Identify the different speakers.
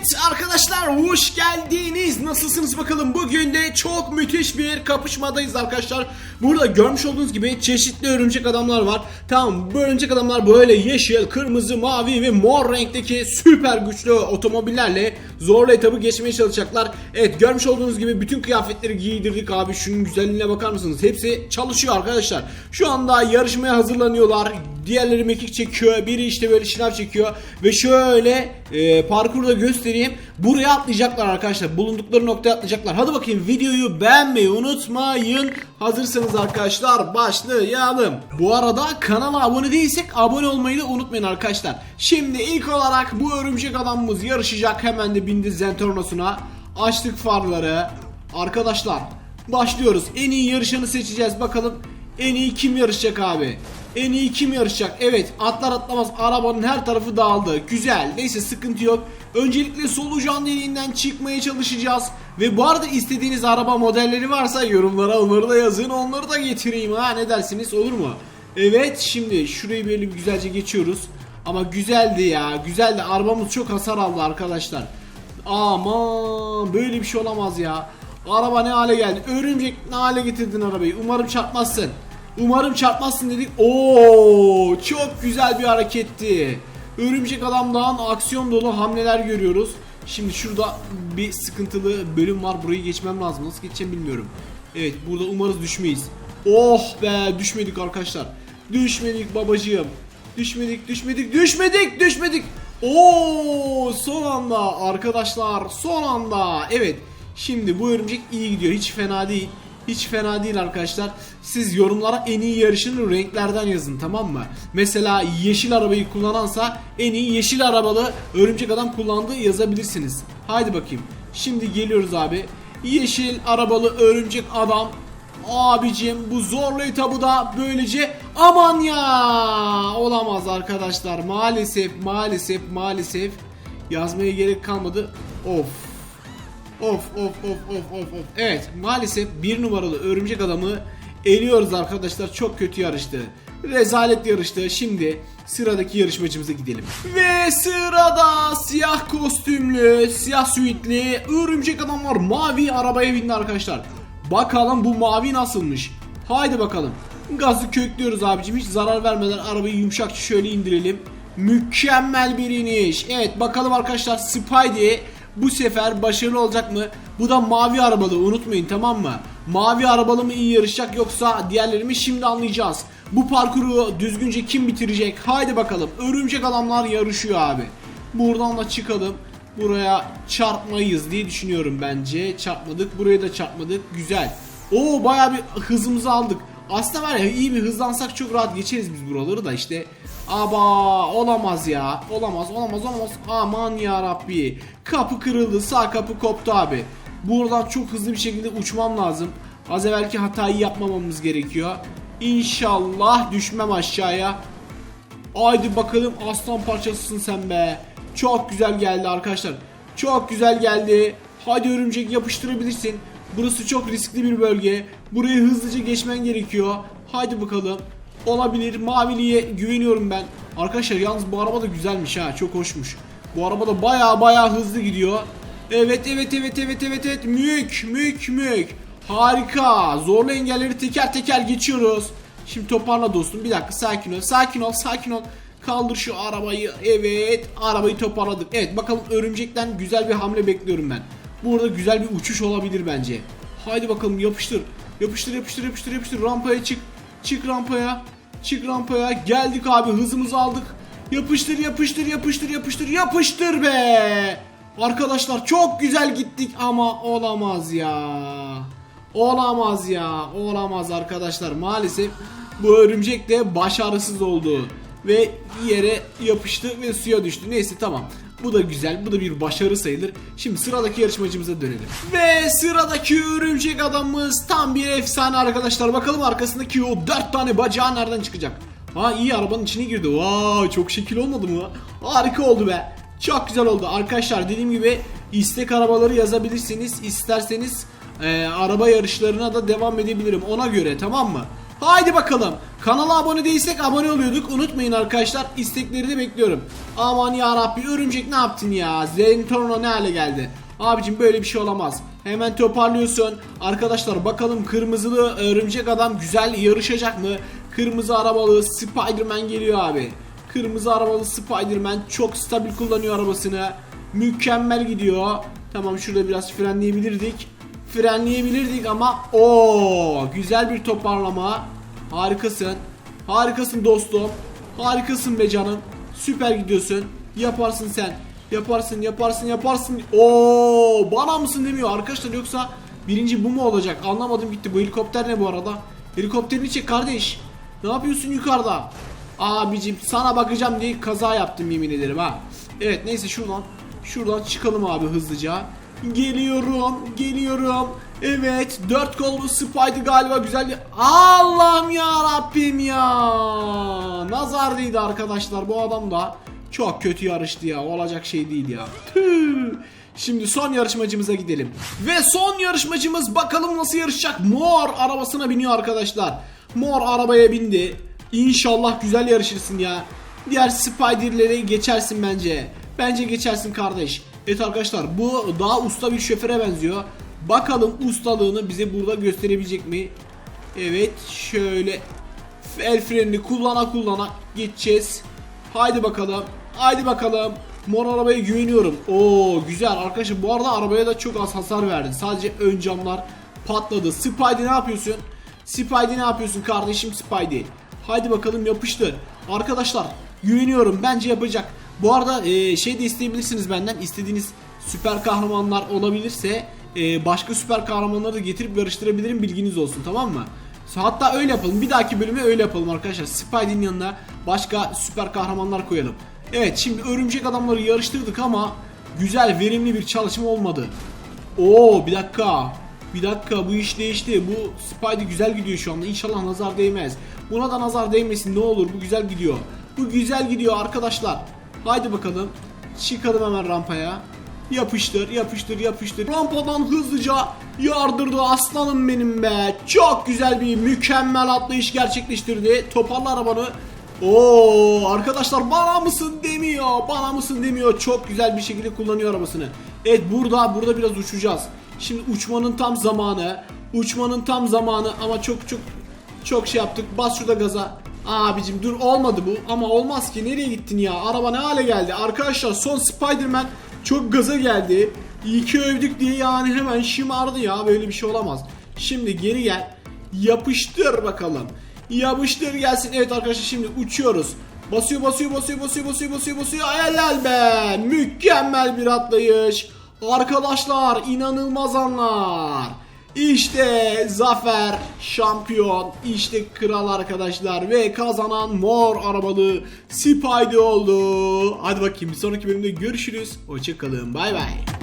Speaker 1: Evet arkadaşlar hoş geldiniz. Nasılsınız bakalım? Bugün de çok müthiş bir kapışmadayız arkadaşlar. Burada görmüş olduğunuz gibi çeşitli örümcek adamlar var. Tamam bu örümcek adamlar böyle yeşil, kırmızı, mavi ve mor renkteki süper güçlü otomobillerle zorlu etabı geçmeye çalışacaklar. Evet görmüş olduğunuz gibi bütün kıyafetleri giydirdik abi. Şunun güzelliğine bakar mısınız? Hepsi çalışıyor arkadaşlar. Şu anda yarışmaya hazırlanıyorlar. Diğerleri mekik çekiyor. Biri işte böyle şınav çekiyor. Ve şöyle e, parkurda göstereyim. Buraya atlayacaklar arkadaşlar. Bulundukları noktaya atlayacaklar. Hadi bakayım videoyu beğenmeyi unutmayın. Hazırsanız arkadaşlar başlayalım. Bu arada kanala abone değilsek abone olmayı da unutmayın arkadaşlar. Şimdi ilk olarak bu örümcek adamımız yarışacak. Hemen de bindi Zentornos'una. Açtık farları. Arkadaşlar başlıyoruz. En iyi yarışanı seçeceğiz bakalım. En iyi kim yarışacak abi? En iyi kim yarışacak? Evet atlar atlamaz arabanın her tarafı dağıldı. Güzel neyse sıkıntı yok. Öncelikle solucan deliğinden çıkmaya çalışacağız. Ve bu arada istediğiniz araba modelleri varsa yorumlara onları da yazın. Onları da getireyim ha ne dersiniz olur mu? Evet şimdi şurayı böyle bir güzelce geçiyoruz. Ama güzeldi ya güzeldi arabamız çok hasar aldı arkadaşlar. Aman böyle bir şey olamaz ya. Araba ne hale geldi? Örümcek ne hale getirdin arabayı? Umarım çarpmazsın. Umarım çarpmazsın dedik. Oo, çok güzel bir hareketti. Örümcek adamdan aksiyon dolu hamleler görüyoruz. Şimdi şurada bir sıkıntılı bölüm var. Burayı geçmem lazım. Nasıl geçeceğim bilmiyorum. Evet burada umarız düşmeyiz. Oh be düşmedik arkadaşlar. Düşmedik babacığım. Düşmedik düşmedik düşmedik düşmedik. Oo son anda arkadaşlar son anda. Evet şimdi bu örümcek iyi gidiyor. Hiç fena değil. Hiç fena değil arkadaşlar. Siz yorumlara en iyi yarışını renklerden yazın tamam mı? Mesela yeşil arabayı kullanansa en iyi yeşil arabalı örümcek adam kullandığı yazabilirsiniz. Haydi bakayım. Şimdi geliyoruz abi. Yeşil arabalı örümcek adam Abicim bu zorlu etabı da böylece aman ya olamaz arkadaşlar maalesef maalesef maalesef yazmaya gerek kalmadı of Of of of of of of. Evet maalesef bir numaralı örümcek adamı eliyoruz arkadaşlar. Çok kötü yarıştı. Rezalet yarıştı. Şimdi sıradaki yarışmacımıza gidelim. Ve sırada siyah kostümlü, siyah suitli örümcek adam var. Mavi arabaya bindi arkadaşlar. Bakalım bu mavi nasılmış. Haydi bakalım. Gazı köklüyoruz abicim. Hiç zarar vermeden arabayı yumuşakça şöyle indirelim. Mükemmel bir iniş. Evet bakalım arkadaşlar Spidey bu sefer başarılı olacak mı? Bu da mavi arabalı unutmayın tamam mı? Mavi arabalı mı iyi yarışacak yoksa diğerleri mi şimdi anlayacağız. Bu parkuru düzgünce kim bitirecek? Haydi bakalım. Örümcek adamlar yarışıyor abi. Buradan da çıkalım. Buraya çarpmayız diye düşünüyorum bence. Çarpmadık. Buraya da çarpmadık. Güzel. Oo bayağı bir hızımızı aldık. Aslında var ya iyi bir hızlansak çok rahat geçeriz biz buraları da işte. Aba olamaz ya. Olamaz olamaz olamaz. Aman ya Rabbi. Kapı kırıldı. Sağ kapı koptu abi. Buradan çok hızlı bir şekilde uçmam lazım. Az evvelki hatayı yapmamamız gerekiyor. İnşallah düşmem aşağıya. Haydi bakalım aslan parçasısın sen be. Çok güzel geldi arkadaşlar. Çok güzel geldi. Hadi örümcek yapıştırabilirsin. Burası çok riskli bir bölge. Burayı hızlıca geçmen gerekiyor. Haydi bakalım. Olabilir. Maviliğe güveniyorum ben. Arkadaşlar yalnız bu araba da güzelmiş ha. Çok hoşmuş. Bu araba da baya baya hızlı gidiyor. Evet evet evet evet evet evet. Mük mük mük. Harika. Zorlu engelleri teker teker geçiyoruz. Şimdi toparla dostum. Bir dakika sakin ol. Sakin ol sakin ol. Kaldır şu arabayı. Evet. Arabayı toparladık. Evet bakalım örümcekten güzel bir hamle bekliyorum ben. Burada güzel bir uçuş olabilir bence. Haydi bakalım yapıştır. Yapıştır yapıştır yapıştır yapıştır. Rampaya çık. Çık rampaya. Çık rampaya. Geldik abi hızımızı aldık. Yapıştır yapıştır yapıştır yapıştır yapıştır be. Arkadaşlar çok güzel gittik ama olamaz ya. Olamaz ya. Olamaz arkadaşlar. Maalesef bu örümcek de başarısız oldu. Ve yere yapıştı ve suya düştü. Neyse tamam. Bu da güzel. Bu da bir başarı sayılır. Şimdi sıradaki yarışmacımıza dönelim. Ve sıradaki örümcek adamımız tam bir efsane arkadaşlar. Bakalım arkasındaki o 4 tane bacağı nereden çıkacak? Ha iyi arabanın içine girdi. Vay çok şekil olmadı mı? Harika oldu be. Çok güzel oldu. Arkadaşlar dediğim gibi istek arabaları yazabilirsiniz. İsterseniz e, araba yarışlarına da devam edebilirim. Ona göre tamam mı? Haydi bakalım. Kanala abone değilsek abone oluyorduk. Unutmayın arkadaşlar. İstekleri de bekliyorum. Aman ya Rabbi örümcek ne yaptın ya? Zentorno ne hale geldi? Abicim böyle bir şey olamaz. Hemen toparlıyorsun. Arkadaşlar bakalım kırmızılı örümcek adam güzel yarışacak mı? Kırmızı arabalı Spider-Man geliyor abi. Kırmızı arabalı Spider-Man çok stabil kullanıyor arabasını. Mükemmel gidiyor. Tamam şurada biraz frenleyebilirdik. Frenleyebilirdik ama o güzel bir toparlama. Harikasın. Harikasın dostum. Harikasın be canım. Süper gidiyorsun. Yaparsın sen. Yaparsın, yaparsın, yaparsın. Oo, bana mısın demiyor arkadaşlar yoksa birinci bu mu olacak? Anlamadım gitti. Bu helikopter ne bu arada? Helikopterini çek kardeş. Ne yapıyorsun yukarıda? Abicim sana bakacağım diye kaza yaptım yemin ederim ha. Evet neyse şuradan şuradan çıkalım abi hızlıca. Geliyorum, geliyorum. Evet, dört kollu Spider galiba güzel. Allah'ım ya Rabbim ya. Nazar değdi arkadaşlar bu adam da çok kötü yarıştı ya. Olacak şey değil ya. Tüh. Şimdi son yarışmacımıza gidelim. Ve son yarışmacımız bakalım nasıl yarışacak. Mor arabasına biniyor arkadaşlar. Mor arabaya bindi. İnşallah güzel yarışırsın ya. Diğer Spider'leri geçersin bence. Bence geçersin kardeş. Evet arkadaşlar bu daha usta bir şoföre benziyor. Bakalım ustalığını bize burada gösterebilecek mi? Evet şöyle el frenini kullana kullana geçeceğiz. Haydi bakalım. Haydi bakalım. Mor arabaya güveniyorum. Oo güzel arkadaşlar bu arada arabaya da çok az hasar verdi. Sadece ön camlar patladı. Spidey ne yapıyorsun? Spidey ne yapıyorsun kardeşim Spidey? Haydi bakalım yapıştır. Arkadaşlar güveniyorum bence yapacak. Bu arada e, şey de isteyebilirsiniz benden. İstediğiniz süper kahramanlar olabilirse e, başka süper kahramanları da getirip yarıştırabilirim bilginiz olsun tamam mı? Hatta öyle yapalım. Bir dahaki bölüme öyle yapalım arkadaşlar. Spidey'nin yanına başka süper kahramanlar koyalım. Evet şimdi örümcek adamları yarıştırdık ama güzel verimli bir çalışma olmadı. Oo bir dakika. Bir dakika bu iş değişti. Bu Spidey güzel gidiyor şu anda. İnşallah nazar değmez. Buna da nazar değmesin ne olur. Bu güzel gidiyor. Bu güzel gidiyor arkadaşlar. Haydi bakalım. Çıkalım hemen rampaya. Yapıştır, yapıştır, yapıştır. Rampadan hızlıca yardırdı aslanım benim be. Çok güzel bir mükemmel atlayış gerçekleştirdi. Toparla arabanı. Oo arkadaşlar bana mısın demiyor. Bana mısın demiyor. Çok güzel bir şekilde kullanıyor arabasını. Evet burada burada biraz uçacağız. Şimdi uçmanın tam zamanı. Uçmanın tam zamanı ama çok çok çok şey yaptık. Bas şurada gaza. Abicim dur olmadı bu. Ama olmaz ki. Nereye gittin ya? Araba ne hale geldi? Arkadaşlar son Spider-Man çok gaza geldi. İyi ki övdük diye yani hemen şımardı ya. Böyle bir şey olamaz. Şimdi geri gel. Yapıştır bakalım. Yapıştır gelsin. Evet arkadaşlar şimdi uçuyoruz. Basıyor basıyor basıyor basıyor basıyor basıyor basıyor. Helal be! Mükemmel bir atlayış. Arkadaşlar inanılmaz anlar işte zafer şampiyon işte kral arkadaşlar ve kazanan mor arabalı Spidey oldu. Hadi bakayım bir sonraki bölümde görüşürüz. Hoşçakalın bay bay.